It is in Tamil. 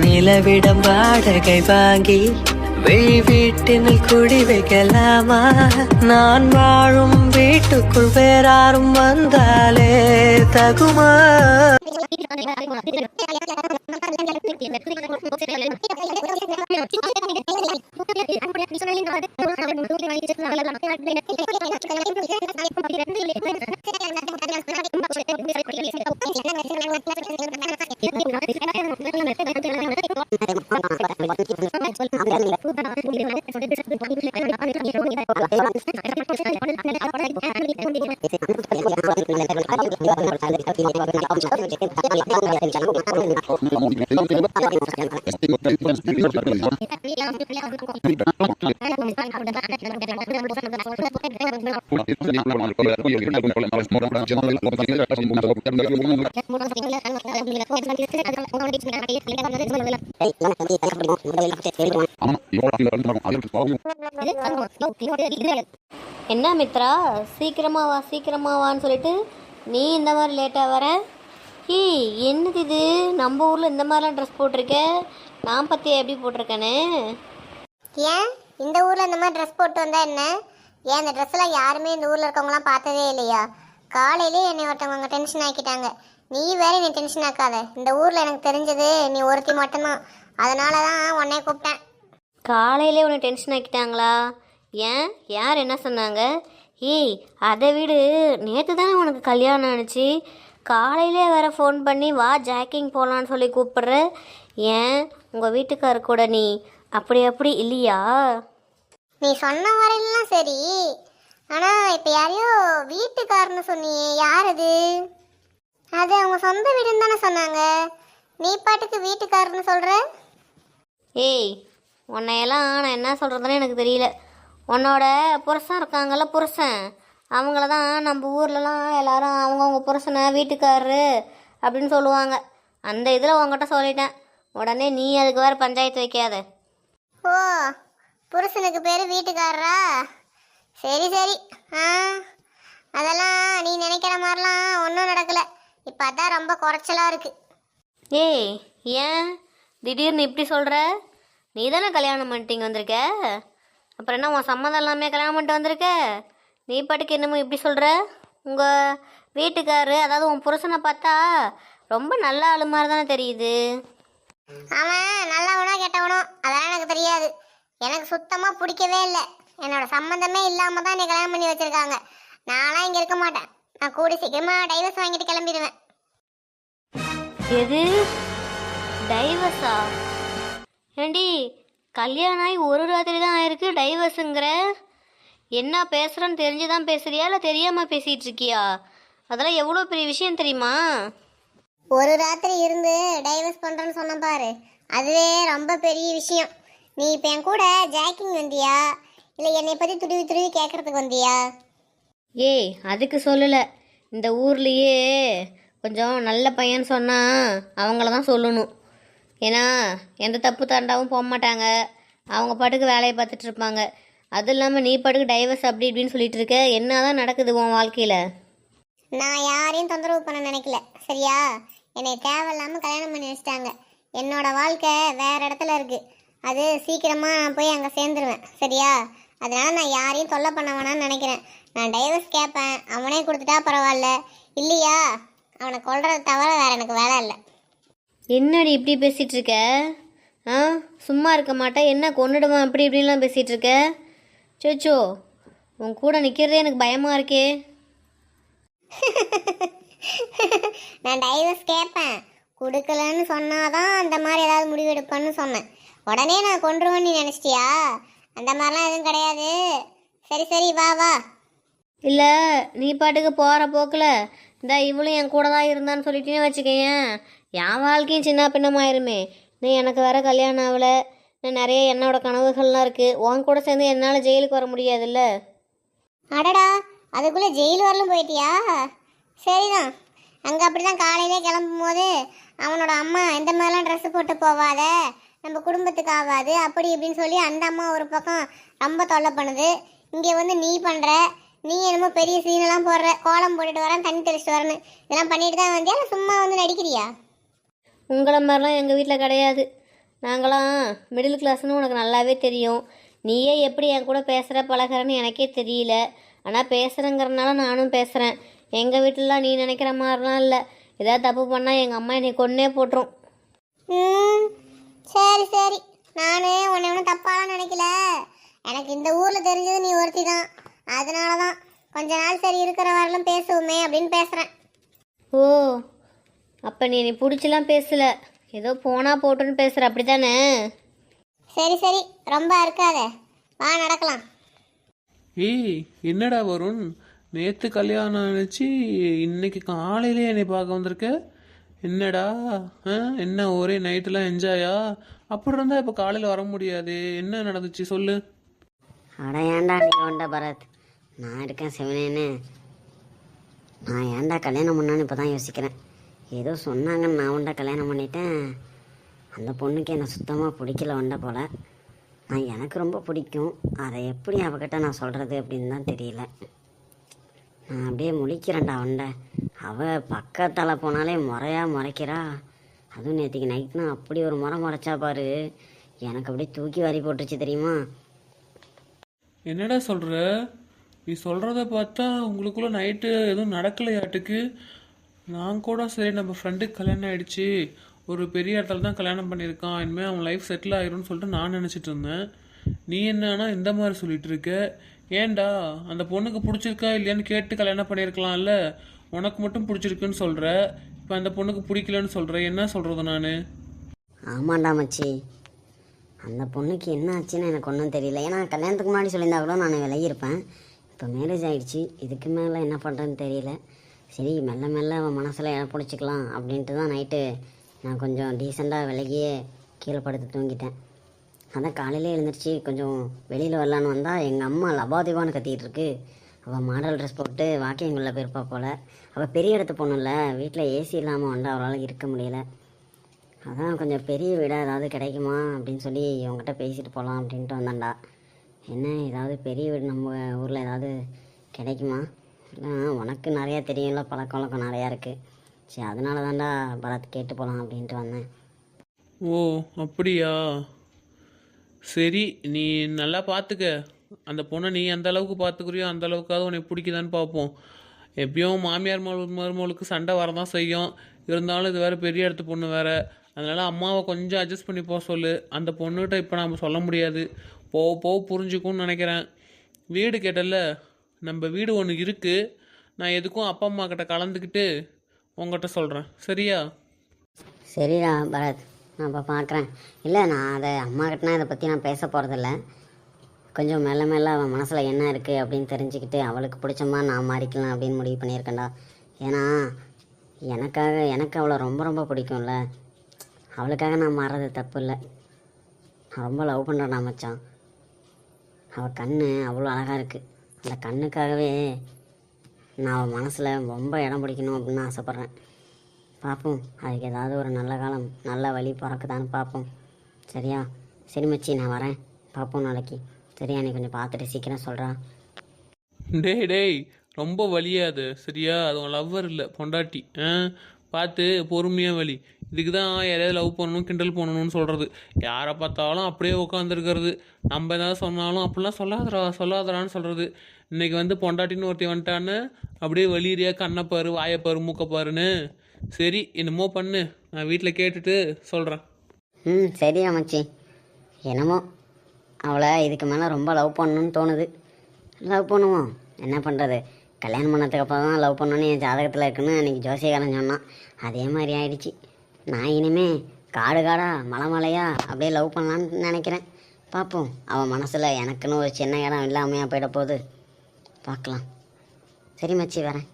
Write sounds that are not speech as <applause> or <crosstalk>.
நிலவிடம் வாடகை வாங்கி வெளி வீட்டினில் குடி வைக்கலாமா? நான் வாழும் வீட்டுக்குள் வேறாரும் வந்தாலே தகுமா? <laughs> Hey, என்ன மித்ரா? சீக்கிரமா வா சீக்கிரமா வான்னு சொல்லிட்டு நீ இந்த மாதிரி லேட்டாக வர? ஏய் என்னது இது? நம்ம ஊரில் இந்த மாதிரிலாம் ட்ரெஸ் போட்டிருக்க? நான் பற்றி எப்படி போட்டிருக்கேனே? ஏன்? இந்த ஊர்ல இந்த மாதிரி ட்ரெஸ் போட்டு வந்தா என்ன? ஏன் இந்த ட்ரெஸ் எல்லாம் யாருமே இந்த ஊர்ல இருக்கவங்கலாம் பார்த்ததே இல்லையா? காலையிலே என்னை ஒருத்தவங்க டென்ஷன் ஆக்கிட்டாங்க. நீ வேற நீ டென்ஷன் ஆக்காத. இந்த ஊர்ல எனக்கு தெரிஞ்சது நீ ஒருத்தி மட்டும்தான். அதனால தான் உன்னை கூப்பிட்டேன். காலையிலே உன்னை டென்ஷன் ஆக்கிட்டாங்களா? ஏன்? யார் என்ன சொன்னாங்க? ஏய் அதை விடு. நேற்று தானே உனக்கு கல்யாணம் ஆணுச்சு காலையிலே வேற ஃபோன் பண்ணி வா ஜாக்கிங் போகலான்னு சொல்லி கூப்பிடுற. ஏன்? உங்கள் வீட்டுக்கார கூட நீ அப்படி அப்படி இல்லையா? நீ சொன்ன வரையிலாம் சரி. ஆனா இப்ப யாரையோ வீட்டுக்காரன்னு சொன்னியே யார் அது? அது அவங்க சொந்த வீடுன்னு தானே சொன்னாங்க. நீ பாட்டுக்கு வீட்டுக்காரன்னு சொல்ற? ஏய் உன்னையெல்லாம் நான் என்ன சொல்கிறதுன்னு எனக்கு தெரியல. உன்னோட புருஷன் இருக்காங்கல்ல புருஷன். அவங்கள தான் நம்ம ஊர்லலாம் எல்லாரும் அவங்கவுங்க புருஷனை வீட்டுக்காரரு அப்படின்னு சொல்லுவாங்க. அந்த இதில் உங்ககிட்ட சொல்லிட்டேன். உடனே நீ அதுக்கு வேறு பஞ்சாயத்து வைக்காத. ஓ புருஷனுக்கு பேர் வீட்டுக்காரரா? சரி சரி. ஆ அதெல்லாம் நீ நினைக்கிற மாதிரிலாம் ஒன்றும் நடக்கல. இப்போ அதான் ரொம்ப குறைச்சலாக இருக்கு. ஏய் ஏன்? திடீர்னு இப்படி சொல்கிற நீ தானே கல்யாணம் பண்ணிட்டீங்க வந்திருக்க? அப்புறம் என்ன உன் சம்மதம் எல்லாமே கல்யாணம் பண்ணிட்டு வந்திருக்க? நீ பாட்டுக்கு என்னமோ இப்படி சொல்கிற உங்கள் வீட்டுக்காரு அதாவது உன் புருஷனை பார்த்தா ரொம்ப நல்ல ஆளு மாதிரி தானே தெரியுது. அவன் நல்லவனோ கெட்டவனோ அதெல்லாம் எனக்கு தெரியாது. எனக்கு சுத்தமாக பிடிக்கவே இல்லை. என்னோட சம்மந்தமே இல்லாமல் தான் என்னை கல்யாணம் பண்ணி வச்சுருக்காங்க. நான்லாம் இங்கே இருக்க மாட்டேன். நான் கூடி சீக்கிரமாக டைவர்ஸ் வாங்கிட்டு கிளம்பிடுவேன். எது? டைவர்ஸா ஏண்டி கல்யாணம் ஆகி ஒரு ராத்திரி தான் ஆயிருக்கு டைவர்ஸுங்கிற என்ன பேசுகிறேன்னு தெரிஞ்சு தான் பேசுறியா? இல்லை தெரியாமல் பேசிகிட்டு இருக்கியா அதெல்லாம் எவ்வளோ பெரிய விஷயம் தெரியுமா? ஒரு ராத்திரி இருந்து டைவர்ஸ் பண்ணுறேன்னு சொன்ன பாரு. அதுவே ரொம்ப பெரிய விஷயம். நீ இப்போ என் கூட ஜாக்கிங் வந்தியா? இல்லை என்னை பற்றி துருவி துருவி கேட்குறதுக்கு வந்தியா? ஏய் அதுக்கு சொல்லலை. இந்த ஊர்லேயே கொஞ்சம் நல்ல பையன் சொன்னால் அவங்கள தான் சொல்லணும். ஏன்னா எந்த தப்பு தாண்டாவும் போக மாட்டாங்க. அவங்க பாட்டுக்கு வேலையை பார்த்துட்டு இருப்பாங்க. அது இல்லாமல் நீ பாட்டுக்கு டைவர்ஸ் அப்படி இப்படின்னு சொல்லிட்டு இருக்க. என்ன தான் நடக்குது உன் வாழ்க்கையில்? நான் யாரையும் தொந்தரவு பண்ண நினைக்கல. சரியா? என்னை தேவையில்லாமல் கல்யாணம் பண்ணி வச்சிட்டாங்க. என்னோட வாழ்க்கை வேற இடத்துல இருக்கு. அது சீக்கிரமாக நான் போய் அங்கே சேர்ந்துருவேன். சரியா? அதனால நான் யாரையும் தொல்லை பண்ண வேணாம்னு நினைக்கிறேன். நான் டைவர்ஸ் கேட்பேன். அவனே கொடுத்துட்டா பரவாயில்ல. இல்லையா? அவனை கொள்றதை தவிர வேற எனக்கு வேலை இல்லை. என்னடி இப்படி பேசிகிட்டு இருக்க ஆ? சும்மா இருக்க மாட்டேன் என்ன கொண்டுடுவான் அப்படி இப்படின்லாம் பேசிகிட்டு இருக்க சோச்சோ உன் கூட நிற்கிறதே எனக்கு பயமாக இருக்கே. <laughs> நான் டைவர்ஸ் கேட்பேன். கொடுக்கலன்னு சொன்னாதான் அந்த மாதிரி ஏதாவது முடிவு எடுப்பேன்னு சொன்னேன். உடனே நான் கொண்டுருவேன்னு நீ நினச்சிட்டியா? அந்த மாதிரிலாம் எதுவும் கிடையாது. சரி சரி வா வா. இல்லை நீ பாட்டுக்கு போகிற போக்கில். இந்த இவளும் என் கூட தான் இருந்தான்னு சொல்லிட்டேன்னு வச்சுக்கேன் என் வாழ்க்கையும் சின்ன பின்னமாயிருமே. நீ எனக்கு வேற கல்யாணம் ஆகலை. இன்னும் நிறைய என்னோட கனவுகள்லாம் இருக்குது உன் கூட சேர்ந்து என்னால் ஜெயிலுக்கு வர முடியாதுல்ல? அடடா அதுக்குள்ளே ஜெயில் வரலும் போயிட்டியா? சரிதான். அங்கே அப்படி தான் காலையிலே கிளம்பும் போது அவனோட அம்மா இந்த மாதிரிலாம் ட்ரெஸ் போட்டு போவாத. நம்ம குடும்பத்துக்கு ஆகாது அப்படி இப்படின்னு சொல்லி அந்த அம்மா ஒரு பக்கம் ரொம்ப தொல்லை பண்ணுது. இங்கே வந்து நீ பண்ணுற நீ என்னமோ பெரிய சீனெல்லாம் போடுற. கோலம் போட்டுட்டு வரேன் தண்ணி தெளிச்சிட்டு வரேன்னு. இதெல்லாம் பண்ணிட்டு தான் வந்தியா? இல்லை சும்மா வந்து நடிக்கிறியா? உங்களை மாதிரிலாம் எங்கள் வீட்டில் கிடையாது. நாங்களாம் மிடில் கிளாஸ்னு உனக்கு நல்லாவே தெரியும். நீயே எப்படி என் கூட பேசுகிற பழகுறன்னு எனக்கே தெரியல. ஆனால் பேசுகிறேங்கிறனால நானும் பேசுகிறேன் எங்கள் வீட்டிலலாம் நீ நினைக்கிற மாதிரிலாம் இல்லை. ஏதாவது தப்பு பண்ணால் எங்கள் அம்மா என்னை கொன்னே போட்டுரும். ம் சரி சரி. நான் உன்னை ஒன்றும் தப்பாலாம் நினைக்கல. எனக்கு இந்த ஊரில் தெரிஞ்சது நீ ஒருத்தி தான். அதனால தான் கொஞ்ச நாள் சரி இருக்கிற வரலும் பேசுவோமே அப்படின்னு பேசுகிறேன் ஓ அப்போ நீ என்னை பிடிச்சலாம் பேசல. ஏதோ போனா போட்டுன்னு பேசுகிற அப்படி தானே சரி சரி. ரொம்ப இருக்காத வா நடக்கலாம். ஏய் என்னடா வருண்? நேற்று கல்யாணம் நினச்சி இன்னைக்கு காலையிலே என்னை பார்க்க வந்திருக்க? என்னடா? ஆ என்ன ஒரே நைட்டெல்லாம் என்ஜாயா? அப்படி இருந்தால் இப்போ காலையில் வர முடியாது. என்ன நடந்துச்சு சொல்லு. அட ஏன்டா நீ கொண்ட பரத்? நான் இருக்கேன் சிவனேன்னு. நான் ஏன்டா கல்யாணம் பண்ணான்னு இப்போ தான் யோசிக்கிறேன். ஏதோ சொன்னாங்கன்னு நான் உண்டா கல்யாணம் பண்ணிட்டேன். அந்த பொண்ணுக்கு என்னை சுத்தமாக பிடிக்கல உண்டை போல். நான் எனக்கு ரொம்ப பிடிக்கும். அதை எப்படி அவகிட்ட நான் சொல்கிறது அப்படின்னு தான் தெரியல. நான் அப்படியே முழிக்கிறேன்டா உண்டை அவள் பக்கத்தால் போனாலே முறையா முறைக்கிறா. அதுவும் நேற்றுக்கு நைட்னா அப்படி ஒரு முறை முறைச்சா பாரு. எனக்கு அப்படியே தூக்கி வாரி போட்டுருச்சு தெரியுமா? என்னடா சொல்கிற நீ சொல்கிறத பார்த்தா உங்களுக்குள்ளே நைட்டு எதுவும் நடக்கலையாட்டுக்கு? நான் கூட சரி நம்ம ஃப்ரெண்டுக்கு கல்யாணம் ஆகிடுச்சு ஒரு பெரிய இடத்துல தான் கல்யாணம் பண்ணியிருக்கான். இனிமேல் அவன் லைஃப் செட்டில் ஆயிரும்னு சொல்லிட்டு நான் நினச்சிட்டு இருந்தேன். நீ என்னன்னா இந்த மாதிரி சொல்லிட்டு இருக்க. ஏன்டா அந்த பொண்ணுக்கு பிடிச்சிருக்கா இல்லையான்னு கேட்டு கல்யாணம் பண்ணியிருக்கலாம்ல. உனக்கு மட்டும் பிடிச்சிருக்குன்னு சொல்கிற இப்போ அந்த பொண்ணுக்கு பிடிக்கலன்னு சொல்கிற என்ன சொல்கிறது நான்? ஆமாண்டா மச்சி. அந்த பொண்ணுக்கு என்ன ஆச்சுன்னு எனக்கு ஒன்றும் தெரியல. ஏன்னா கல்யாணத்துக்கு முன்னாடி சொல்லியிருந்தா கூட நான் விலகியிருப்பேன். இப்போ மேரேஜ் ஆகிடுச்சு இதுக்கு மேலே என்ன பண்ணுறேன்னு தெரியல. சரி மெல்ல மெல்ல அவன் மனசில் இடம் பிடிச்சிக்கலாம் அப்படின்ட்டு தான் நைட்டு நான் கொஞ்சம் டீசெண்டாக விலகியே கீழே படுத்து தூங்கிட்டேன். அதான் காலையிலே எழுந்திரிச்சு கொஞ்சம் வெளியில் வரலான்னு வந்தால் எங்கள் அம்மா லபாதிவான்னு கத்திக்கிட்டு இருக்கு. அவள் மாடல் ட்ரெஸ் போட்டு வாக்கிங் உள்ள போயிருப்பா போல். அவள் பெரிய இடத்து பொண்ணுல்ல வீட்டில் ஏசி இல்லாமல் வந்து அவளால் இருக்க முடியல. அதான் கொஞ்சம் பெரிய வீடாக ஏதாவது கிடைக்குமா அப்படின்னு சொல்லி இவங்ககிட்ட பேசிட்டு போகலாம் அப்படின்ட்டு வந்தாண்டா என்ன ஏதாவது பெரிய வீடு நம்ம ஊரில் ஏதாவது கிடைக்குமா? உனக்கு நிறையா தெரியும்ல பழக்க வழக்கம் நிறையா இருக்குது சரி அதனால தான்டா பரத் கேட்டு போகலாம் அப்படின்ட்டு வந்தேன். ஓ அப்படியா? சரி நீ நல்லா பார்த்துக்க அந்த பொண்ணை நீ எந்த அளவுக்கு பார்த்துக்குறியோ அந்த அளவுக்காவது உனக்கு பிடிக்குதான்னு பார்ப்போம் எப்படியும் மாமியார் மருமகளுக்கு சண்டை வரதான் செய்யும். இருந்தாலும் இது வேறு பெரிய இடத்து பொண்ணு வேறு. அதனால் அம்மாவை கொஞ்சம் அட்ஜஸ்ட் பண்ணி போக சொல்லு. அந்த பொண்ணுகிட்ட இப்போ நாம் சொல்ல முடியாது. போக போக புரிஞ்சுக்கும்னு நினைக்கிறேன். வீடு கேட்டல நம்ம வீடு ஒன்று இருக்குது நான் எதுக்கும் அப்பா அம்மா கிட்ட கலந்துக்கிட்டு உங்கள்கிட்ட சொல்கிறேன் சரியா? சரிடா பரத். நான் இப்போ பார்க்குறேன் இல்லை நான் அதை அம்மா கிட்டனா இதை பற்றி நான் பேச போகிறதில்ல கொஞ்சம் மெல்ல மெல்ல அவன் மனசில் என்ன இருக்குது அப்படின்னு தெரிஞ்சுக்கிட்டு அவளுக்கு பிடிச்ச மாதிரி நான் மாறிக்கலாம் அப்படின்னு முடிவு பண்ணியிருக்கேன்டா. ஏன்னா எனக்காக எனக்கு அவளை ரொம்ப ரொம்ப பிடிக்கும்ல. அவளுக்காக நான் மாறது தப்பு இல்லை. நான் ரொம்ப லவ் பண்ணுறேன்டா மச்சான். அவள் கண் அவ்வளோ அழகாக இருக்குது இந்த கண்ணுக்காகவே நான் அவள் மனசில் ரொம்ப இடம் பிடிக்கணும் அப்படின்னு ஆசைப்பட்றேன். பார்ப்போம் அதுக்கு ஏதாவது ஒரு நல்ல காலம் நல்ல வழி பிறக்குதான்னு பார்ப்போம். சரியா? சரி மச்சி நான் வரேன். பார்ப்போம் நாளைக்கு. சரியா? நீ கொஞ்சம் பார்த்துட்டு சீக்கிரம் சொல்கிறா டேய் டேய் ரொம்ப வலியாது சரியா? அது உன் லவ்வர் இல்லை பொண்டாட்டி. ஆ? பார்த்து பொறுமையாக வலி. இதுக்கு தான் யாரையாவது லவ் பண்ணணும் கிண்டல் பண்ணணும்னு சொல்கிறது யாரை பார்த்தாலும் அப்படியே உட்காந்துருக்கிறது நம்ம ஏதாவது சொன்னாலும் அப்படிலாம் சொல்லாதரா சொல்லாதரான்னு சொல்கிறது இன்னைக்கு வந்து பொண்டாட்டின்னு ஒருத்தி வந்துட்டான்னு அப்படியே வலிறியா கண்ணப்பாரு வாயப்பாரு மூக்கப்பாருன்னு சரி என்னமோ பண்ணு. நான் வீட்டில் கேட்டுட்டு சொல்கிறேன் ம் சரியா மச்சி என்னமோ. அவளை இதுக்கு மேலே ரொம்ப லவ் பண்ணணும்னு தோணுது. லவ் பண்ணுவோம். என்ன பண்ணுறது கல்யாணம் பண்ணதுக்கு அப்புறம் தான் லவ் பண்ணணும்னு என் ஜாதகத்தில் இருக்குன்னு அன்றைக்கி ஜோசியக்காரன் சொன்னான். அதே மாதிரி ஆயிடுச்சு. நான் இனிமே காடு காடா மலை மலையா அப்படியே லவ் பண்ணலான்னு நினைக்கிறேன். பார்ப்போம். அவன் மனசில் எனக்குன்னு ஒரு சின்ன இடம் இல்லாமையா போயிட போகுது. பார்க்கலாம். சரி மச்சி வரேன்.